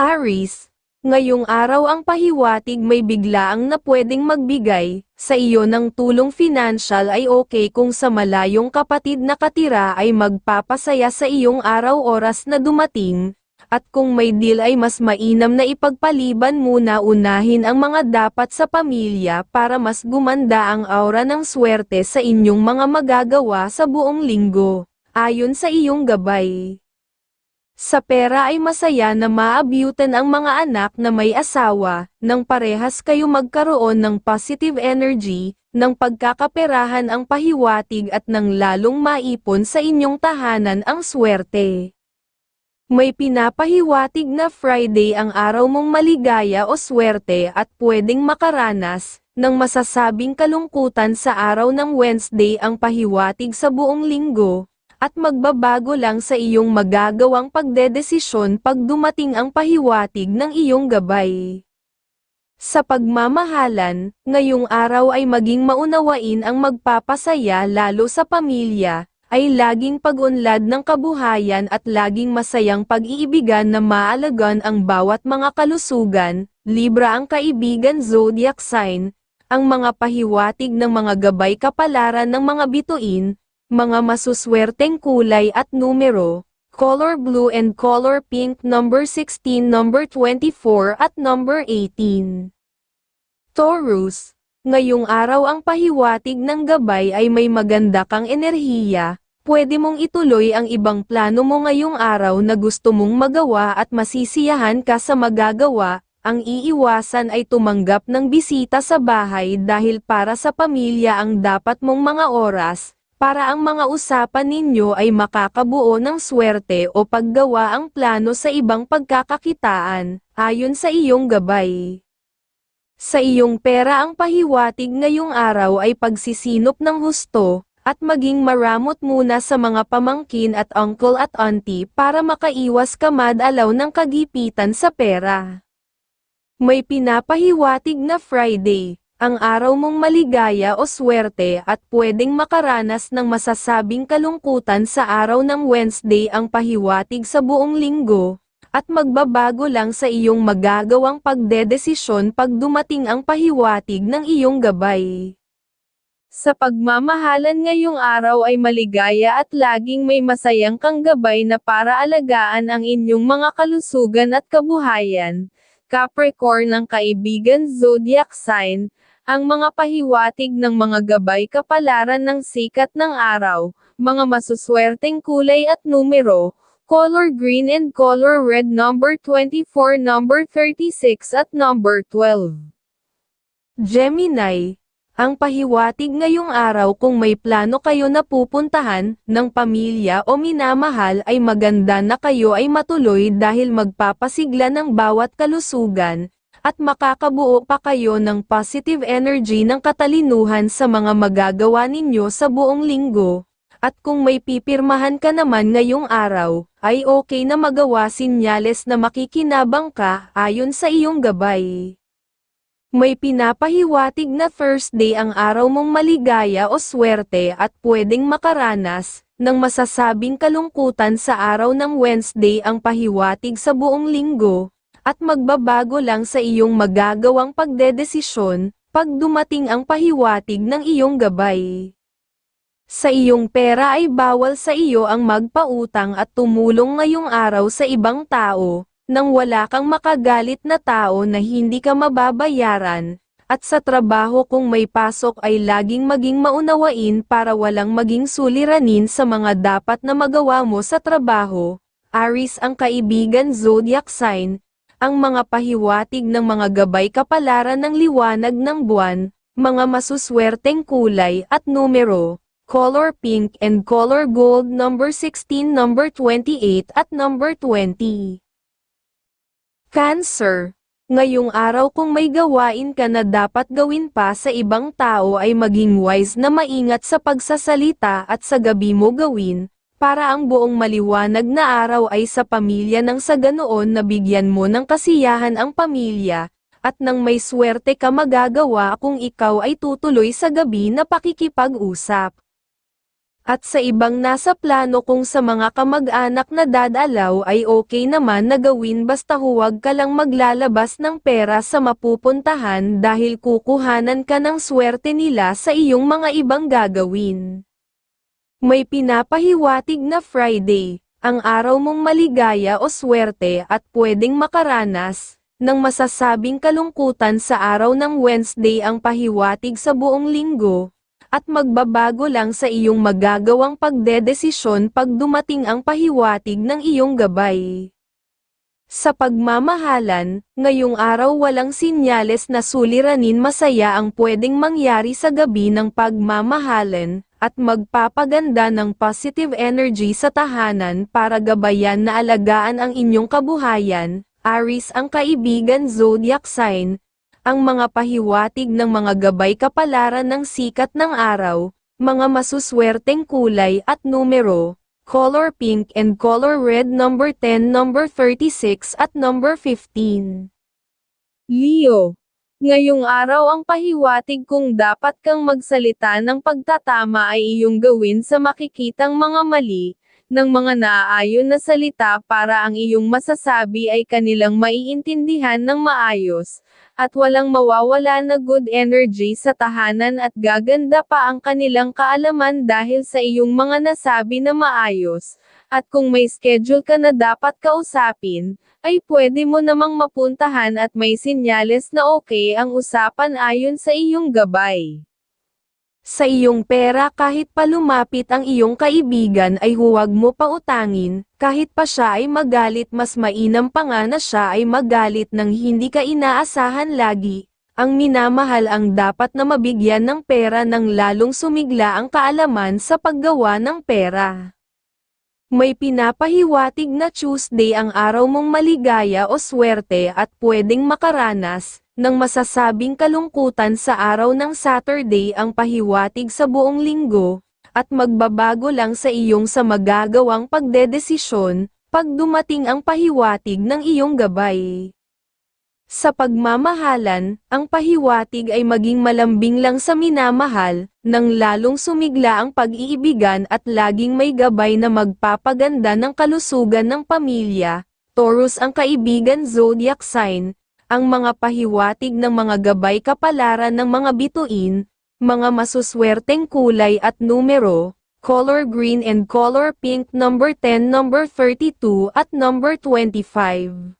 Aris, ngayong araw ang pahiwatig may biglaang na pwedeng magbigay, sa iyo ng tulong financial ay okay kung sa malayong kapatid na katira ay magpapasaya sa iyong araw-oras na dumating, at kung may deal ay mas mainam na ipagpaliban muna unahin ang mga dapat sa pamilya para mas gumanda ang aura ng swerte sa inyong mga magagawa sa buong linggo, ayon sa iyong gabay. Sa pera ay masaya na maabyutan ang mga anak na may asawa, nang parehas kayo magkaroon ng positive energy, ng pagkakaperahan ang pahiwatig at nang lalong maipon sa inyong tahanan ang swerte. May pinapahiwatig na Friday ang araw mong maligaya o swerte at pwedeng makaranas, ng masasabing kalungkutan sa araw ng Wednesday ang pahiwatig sa buong linggo, at magbabago lang sa iyong magagawang pagdedesisyon pag dumating ang pahiwatig ng iyong gabay. Sa pagmamahalan, ngayong araw ay maging maunawain ang magpapasaya lalo sa pamilya, ay laging pag-unlad ng kabuhayan at laging masayang pag-iibigan na maalagan ang bawat mga kalusugan, Libra ang kaibigan zodiac sign, ang mga pahiwatig ng mga gabay kapalaran ng mga bituin, mga masuswerteng kulay at numero, color blue and color pink number 16 number 24 at number 18. Taurus, ngayong araw ang pahiwatig ng gabay ay may maganda kang enerhiya, pwede mong ituloy ang ibang plano mo ngayong araw na gusto mong magawa at masisiyahan ka sa magagawa, ang iiwasan ay tumanggap ng bisita sa bahay dahil para sa pamilya ang dapat mong mga oras, para ang mga usapan ninyo ay makakabuo ng swerte o paggawa ang plano sa ibang pagkakakitaan, ayon sa iyong gabay. Sa iyong pera ang pahiwatig ngayong araw ay pagsisinop ng husto, at maging maramot muna sa mga pamangkin at uncle at auntie para makaiwas ka madalaw ng kagipitan sa pera. May pinapahiwatig na Friday, ang araw mong maligaya o swerte at pwedeng makaranas ng masasabing kalungkutan sa araw ng Wednesday ang pahiwatig sa buong linggo, at magbabago lang sa iyong magagawang pagdedesisyon pag dumating ang pahiwatig ng iyong gabay. Sa pagmamahalan ngayong araw ay maligaya at laging may masayang kang gabay na para alagaan ang inyong mga kalusugan at kabuhayan. Capricorn ng kaibigan zodiac sign, ang mga pahiwatig ng mga gabay kapalaran ng sikat ng araw, mga masuswerteng kulay at numero, color green and color red number 24 number 36 at number 12. Gemini, ang pahiwatig ngayong araw kung may plano kayo na pupuntahan, ng pamilya o minamahal ay maganda na kayo ay matuloy dahil magpapasigla ng bawat kalusugan, at makakabuo pa kayo ng positive energy ng katalinuhan sa mga magagawa ninyo sa buong linggo. At kung may pipirmahan ka naman ngayong araw, ay okay na magawa sinyales na makikinabang ka ayon sa iyong gabay. May pinapahiwatig na Thursday ang araw mong maligaya o swerte at pwedeng makaranas, ng masasabing kalungkutan sa araw ng Wednesday ang pahiwatig sa buong linggo, at magbabago lang sa iyong magagawang pagdedesisyon, pag dumating ang pahiwatig ng iyong gabay. Sa iyong pera ay bawal sa iyo ang magpautang at tumulong ngayong araw sa ibang tao, nang wala kang makagalit na tao na hindi ka mababayaran, at sa trabaho kung may pasok ay laging maging maunawain para walang maging suliranin sa mga dapat na magawa mo sa trabaho. Aris ang kaibigan zodiac sign, ang mga pahiwatig ng mga gabay kapalaran ng liwanag ng buwan, mga masuswerteng kulay at numero, color pink and color gold number 16 number 28 at number 20. Cancer. Ngayong araw kung may gawain ka na dapat gawin pa sa ibang tao ay maging wise na maingat sa pagsasalita at sa gabi mo gawin, para ang buong maliwanag na araw ay sa pamilya nang sa ganoon na bigyan mo ng kasiyahan ang pamilya, at nang may swerte ka magagawa kung ikaw ay tutuloy sa gabi na pakikipag-usap. At sa ibang nasa plano kung sa mga kamag-anak na dadalaw ay okay naman na gawin basta huwag ka lang maglalabas ng pera sa mapupuntahan dahil kukuhanan ka ng swerte nila sa iyong mga ibang gagawin. May pinapahiwatig na Friday, ang araw mong maligaya o swerte at pwedeng makaranas, ng masasabing kalungkutan sa araw ng Wednesday ang pahiwatig sa buong linggo, at magbabago lang sa iyong magagawang pagdedesisyon pag dumating ang pahiwatig ng iyong gabay. Sa pagmamahalan, ngayong araw walang sinyales na suliranin masaya ang pwedeng mangyari sa gabi ng pagmamahalan, at magpapaganda ng positive energy sa tahanan para gabayan na alagaan ang inyong kabuhayan, Aris ang kaibigan zodiac sign, ang mga pahiwatig ng mga gabay kapalaran ng sikat ng araw, mga masuswerteng kulay at numero, color pink and color red number 10, number 36 at number 15. Leo Ngayong araw ang pahiwatig kung dapat kang magsalita ng pagtatama ay iyong gawin sa makikitang mga mali, ng mga naaayon na salita para ang iyong masasabi ay kanilang maiintindihan ng maayos, at walang mawawala na good energy sa tahanan at gaganda pa ang kanilang kaalaman dahil sa iyong mga nasabi na maayos, at kung may schedule ka na dapat kausapin, ay pwede mo namang mapuntahan at may sinyales na okay ang usapan ayon sa iyong gabay. Sa iyong pera kahit pa lumapit ang iyong kaibigan ay huwag mo pa utangin, kahit pa siya ay magalit mas mainam pa nga na siya ay magalit nang hindi ka inaasahan lagi. Ang minamahal ang dapat na mabigyan ng pera nang lalong sumigla ang kaalaman sa paggawa ng pera. May pinapahiwatig na Tuesday ang araw mong maligaya o swerte at pwedeng makaranas, ng masasabing kalungkutan sa araw ng Saturday ang pahiwatig sa buong linggo, at magbabago lang sa iyong sa magagawang pagdedesisyon, pag dumating ang pahiwatig ng iyong gabay. Sa pagmamahalan, ang pahiwatig ay maging malambing lang sa minamahal, nang lalong sumigla ang pag-iibigan at laging may gabay na magpapaganda ng kalusugan ng pamilya. Taurus ang kaibigan zodiac sign, ang mga pahiwatig ng mga gabay kapalaran ng mga bituin, mga masuswerteng kulay at numero, color green and color pink number 10, number 32 at number 25.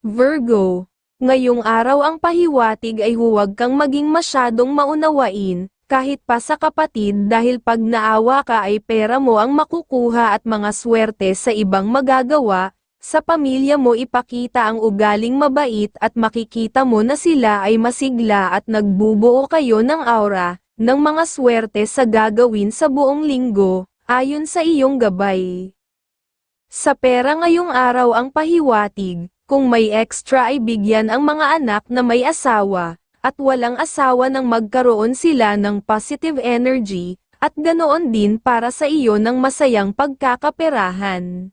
Virgo, ngayong araw ang pahiwatig ay huwag kang maging masyadong maunawain, kahit pa sa kapatid dahil pag naawa ka ay pera mo ang makukuha at mga swerte sa ibang magagawa, sa pamilya mo ipakita ang ugaling mabait at makikita mo na sila ay masigla at nagbubuo kayo ng aura, ng mga swerte sa gagawin sa buong linggo, ayon sa iyong gabay. Sa pera ngayong araw ang pahiwatig, kung may extra ay bigyan ang mga anak na may asawa, at walang asawa nang magkaroon sila ng positive energy, at ganoon din para sa iyo ng masayang pagkakaperahan.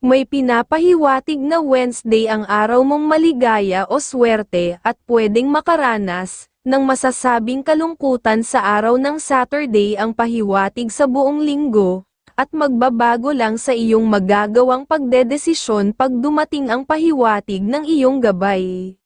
May pinapahiwatig na Wednesday ang araw mong maligaya o swerte at pwedeng makaranas, ng masasabing kalungkutan sa araw ng Saturday ang pahiwatig sa buong linggo, at magbabago lang sa iyong magagawang pagdedesisyon pag dumating ang pahiwatig ng iyong gabay.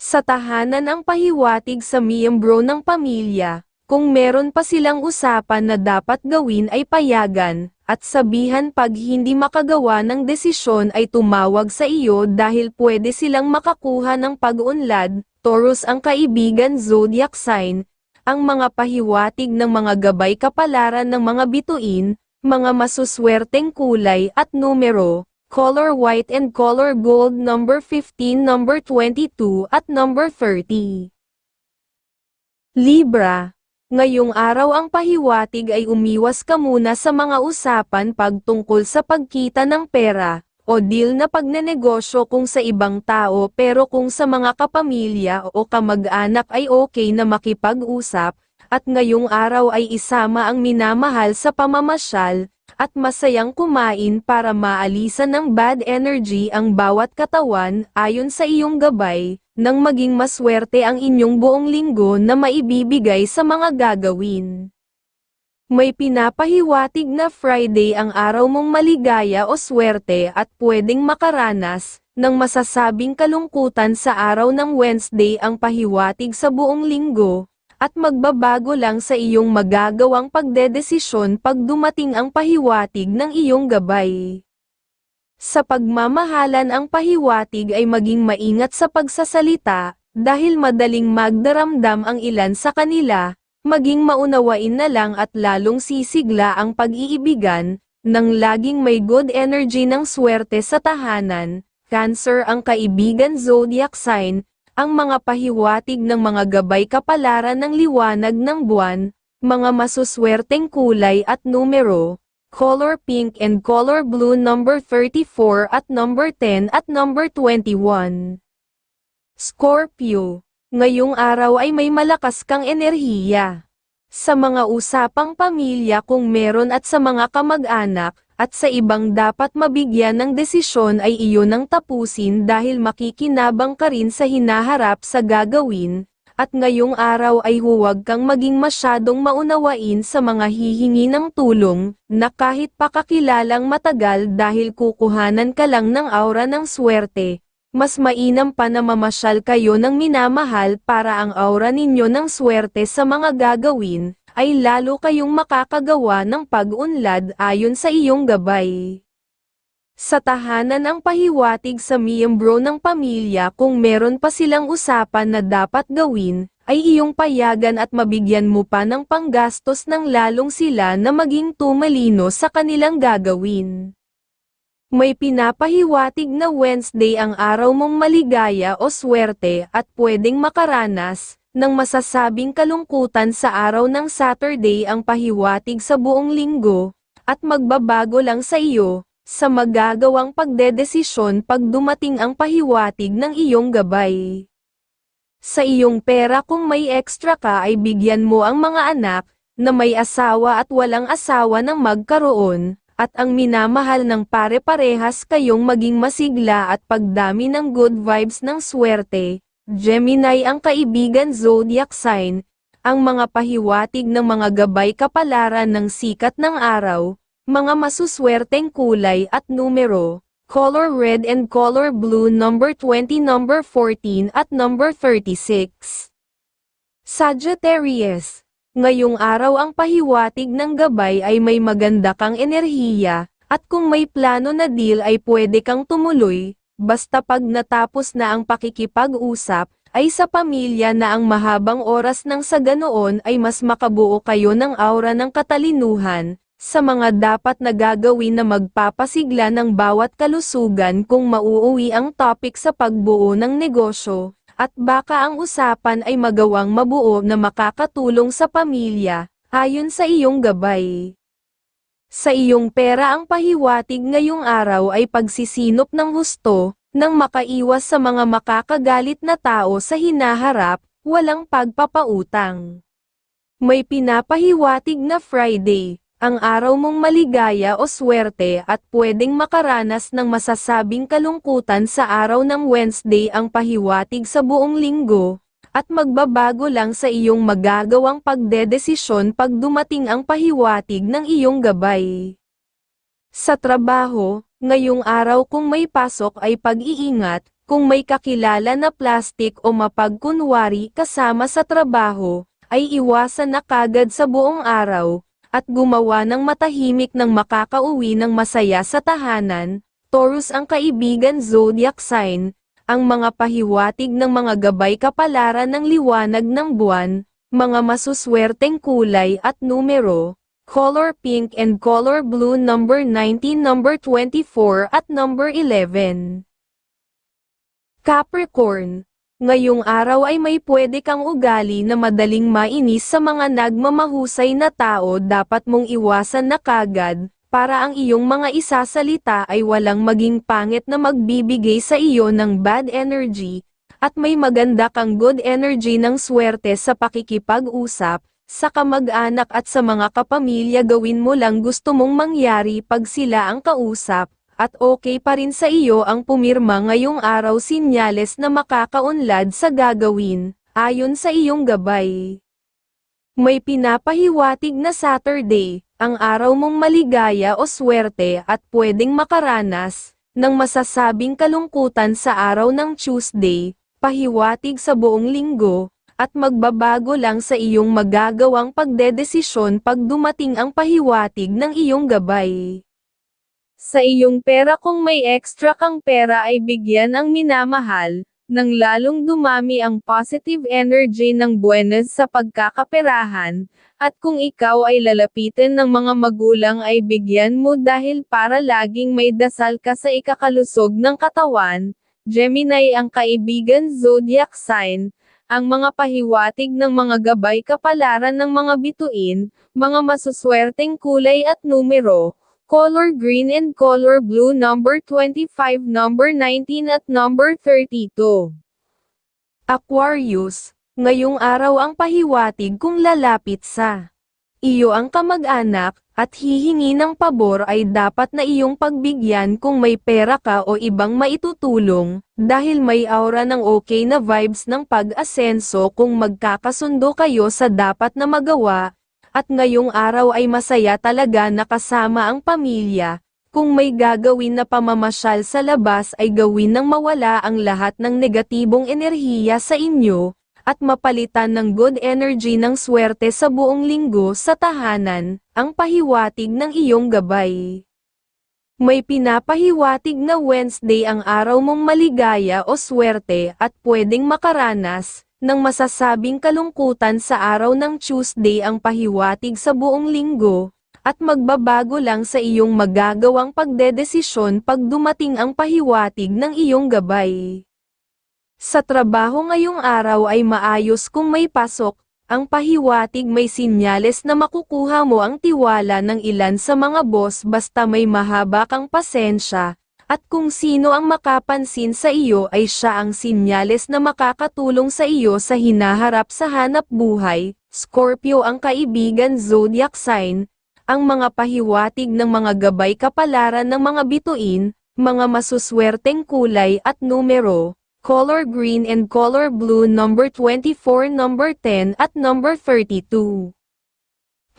Sa tahanan ang pahiwatig sa miyembro ng pamilya, kung meron pa silang usapan na dapat gawin ay payagan, at sabihan pag hindi makagawa ng desisyon ay tumawag sa iyo dahil pwede silang makakuha ng pag-unlad, Taurus ang kaibigan zodiac sign, ang mga pahiwatig ng mga gabay kapalaran ng mga bituin, mga masuswerteng kulay at numero, color white and color gold number 15, number 22 at number 30. Libra, ngayong araw ang pahiwatig ay umiwas ka muna sa mga usapan pagtungkol sa pagkita ng pera, o deal na pagnenegosyo kung sa ibang tao pero kung sa mga kapamilya o kamag-anak ay okay na makipag-usap, at ngayong araw ay isama ang minamahal sa pamamasyal, at masayang kumain para maalisan ng bad energy ang bawat katawan ayon sa iyong gabay, nang maging maswerte ang inyong buong linggo na maibibigay sa mga gagawin. May pinapahiwatig na Friday ang araw mong maligaya o swerte at pwedeng makaranas ng masasabing kalungkutan sa araw ng Wednesday ang pahiwatig sa buong linggo, at magbabago lang sa iyong magagawang pagdedesisyon pag dumating ang pahiwatig ng iyong gabay. Sa pagmamahalan ang pahiwatig ay maging maingat sa pagsasalita, dahil madaling magdaramdam ang ilan sa kanila, maging maunawain na lang at lalong sisigla ang pag-iibigan, nang laging may good energy ng swerte sa tahanan, Cancer ang kaibigan zodiac sign, ang mga pahiwatig ng mga gabay kapalaran ng liwanag ng buwan, mga masuswerteng kulay at numero, color pink and color blue number 34 at number 10 at number 21. Scorpio, ngayong araw ay may malakas kang enerhiya. Sa mga usapang pamilya kung meron at sa mga kamag-anak, at sa ibang dapat mabigyan ng desisyon ay iyon ang tapusin dahil makikinabang ka rin sa hinaharap sa gagawin, at ngayong araw ay huwag kang maging masyadong maunawain sa mga hihingi ng tulong, na kahit pakakilalang matagal dahil kukuhanan ka lang ng aura ng swerte, mas mainam pa na mamasyal kayo ng minamahal para ang aura ninyo ng swerte sa mga gagawin, ay lalo kayong makakagawa ng pag-unlad ayon sa iyong gabay. Sa tahanan ang pahiwatig sa miyembro ng pamilya kung meron pa silang usapan na dapat gawin, ay iyong payagan at mabigyan mo pa ng panggastos ng lalong sila na maging tumalino sa kanilang gagawin. May pinapahiwatig na Wednesday ang araw mong maligaya o swerte at pwedeng makaranas, ng masasabing kalungkutan sa araw ng Saturday ang pahiwatig sa buong linggo, at magbabago lang sa iyo, sa magagawang pagdedesisyon pag dumating ang pahiwatig ng iyong gabay. Sa iyong pera kung may extra ka ay bigyan mo ang mga anak, na may asawa at walang asawa ng magkaroon, at ang minamahal ng pare-parehas kayong maging masigla at pagdami ng good vibes ng swerte. Gemini ang kaibigan zodiac sign, ang mga pahiwatig ng mga gabay kapalaran ng sikat ng araw, mga masuswerteng kulay at numero, color red and color blue number 20 number 14 at number 36. Sagittarius Ngayong araw ang pahiwatig ng gabay ay may maganda kang enerhiya, at kung may plano na deal ay pwede kang tumuloy, basta pag natapos na ang pakikipag-usap, ay sa pamilya na ang mahabang oras ng sa ganoon ay mas makabuo kayo ng aura ng katalinuhan, sa mga dapat na gagawin na magpapasigla ng bawat kalusugan kung mauuwi ang topic sa pagbuo ng negosyo, at baka ang usapan ay magawang mabuo na makakatulong sa pamilya, ayon sa iyong gabay. Sa iyong pera ang pahiwatig ngayong araw ay pagsisinop ng husto, nang makaiwas sa mga makakagalit na tao sa hinaharap, walang pagpapautang. May pinapahiwatig na Friday, ang araw mong maligaya o swerte at pwedeng makaranas ng masasabing kalungkutan sa araw ng Wednesday ang pahiwatig sa buong linggo, at magbabago lang sa iyong magagawang pagdedesisyon pag dumating ang pahiwatig ng iyong gabay. Sa trabaho, ngayong araw kung may pasok ay pag-iingat, kung may kakilala na plastik o mapagkunwari kasama sa trabaho, ay iwasan na kagad sa buong araw, at gumawa ng matahimik ng makakauwi ng masaya sa tahanan, Taurus ang kaibigan zodiac sign, ang mga pahiwatig ng mga gabay kapalaran ng liwanag ng buwan, mga masuswerteng kulay at numero, color pink and color blue number 19 number 24 at number 11. Capricorn, Ngayong araw ay may pwede kang ugali na madaling mainis sa mga nagmamahusay na tao. Dapat mong iwasan na kagad, para ang iyong mga isasalita ay walang maging pangit na magbibigay sa iyo ng bad energy, at may maganda kang good energy ng swerte sa pakikipag-usap, sa kamag-anak at sa mga kapamilya. Gawin mo lang gusto mong mangyari pag sila ang kausap, at okay pa rin sa iyo ang pumirma ngayong araw sinyales na makakaunlad sa gagawin, ayon sa iyong gabay. May pinapahiwatig na Saturday, ang araw mong maligaya o swerte at pwedeng makaranas, ng masasabing kalungkutan sa araw ng Tuesday, pahiwatig sa buong linggo, at magbabago lang sa iyong magagawang pagdedesisyon pag dumating ang pahiwatig ng iyong gabay. Sa iyong pera kung may extra kang pera ay bigyan ang minamahal, nang lalong dumami ang positive energy ng buwenas sa pagkakaperahan, at kung ikaw ay lalapitin ng mga magulang ay bigyan mo dahil para laging may dasal ka sa ikakalusog ng katawan, Gemini ang kaibigan zodiac sign, ang mga pahiwatig ng mga gabay kapalaran ng mga bituin, mga masuswerteng kulay at numero, color green and color blue number 25 number 19 at number 32. Aquarius, ngayong araw ang pahiwatig kung lalapit sa iyo ang kamag-anak, at hihingi ng pabor ay dapat na iyong pagbigyan kung may pera ka o ibang maitutulong, dahil may aura ng okay na vibes ng pag-asenso kung magkakasundo kayo sa dapat na magawa, at ngayong araw ay masaya talaga na kasama ang pamilya. Kung may gagawin na pamamasyal sa labas ay gawin ng mawala ang lahat ng negatibong enerhiya sa inyo, at mapalitan ng good energy ng swerte sa buong linggo sa tahanan, ang pahiwatig ng iyong gabay. May pinapahiwatig na Wednesday ang araw mong maligaya o swerte at pwedeng makaranas, ng masasabing kalungkutan sa araw ng Tuesday ang pahiwatig sa buong linggo, at magbabago lang sa iyong magagawang pagdedesisyon pag dumating ang pahiwatig ng iyong gabay. Sa trabaho ngayong araw ay maayos kung may pasok, ang pahiwatig may sinyales na makukuha mo ang tiwala ng ilan sa mga boss basta may mahaba kang pasensya, at kung sino ang makapansin sa iyo ay siya ang sinyales na makakatulong sa iyo sa hinaharap sa hanap buhay, Scorpio ang kaibigan zodiac sign, ang mga pahiwatig ng mga gabay kapalaran ng mga bituin, mga masuswerteng kulay at numero, color green and color blue number 24 number 10 at number 32.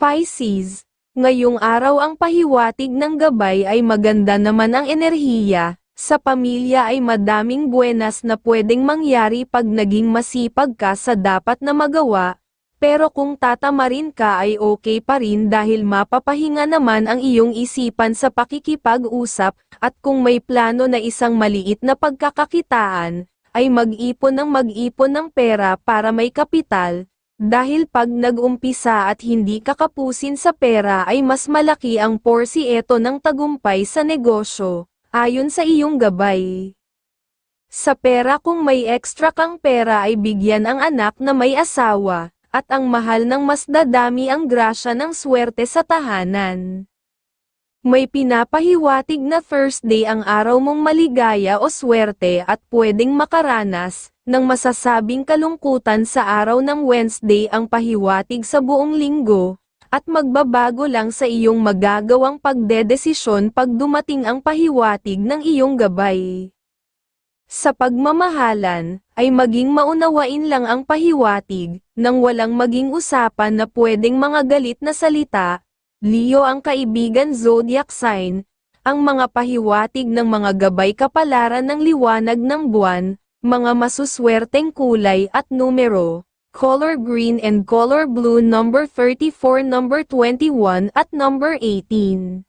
Pisces, ngayong araw ang pahiwatig ng gabay ay maganda naman ang enerhiya, sa pamilya ay madaming buenas na pwedeng mangyari pag naging masipag ka sa dapat na magawa, pero kung tatamarin ka ay okay pa rin dahil mapapahinga naman ang iyong isipan sa pakikipag-usap, at kung may plano na isang maliit na pagkakakitaan, ay mag-ipon ng mag-ipon ng pera para may kapital, dahil pag nag-umpisa at hindi kakapusin sa pera ay mas malaki ang porsieto ng tagumpay sa negosyo, ayon sa iyong gabay. Sa pera kung may extra kang pera ay bigyan ang anak na may asawa, at ang mahal ng mas dadami ang grasya ng swerte sa tahanan. May pinapahiwatig na Thursday ang araw mong maligaya o swerte at pwedeng makaranas, ng masasabing kalungkutan sa araw ng Wednesday ang pahiwatig sa buong linggo, at magbabago lang sa iyong magagawang pagdedesisyon pag dumating ang pahiwatig ng iyong gabay. Sa pagmamahalan, ay maging maunawain lang ang pahiwatig, nang walang maging usapan na pwedeng mga galit na salita, Leo ang kaibigan zodiac sign, ang mga pahiwatig ng mga gabay kapalaran ng liwanag ng buwan, mga masuswerteng kulay at numero, color green and color blue number 34 number 21 at number 18.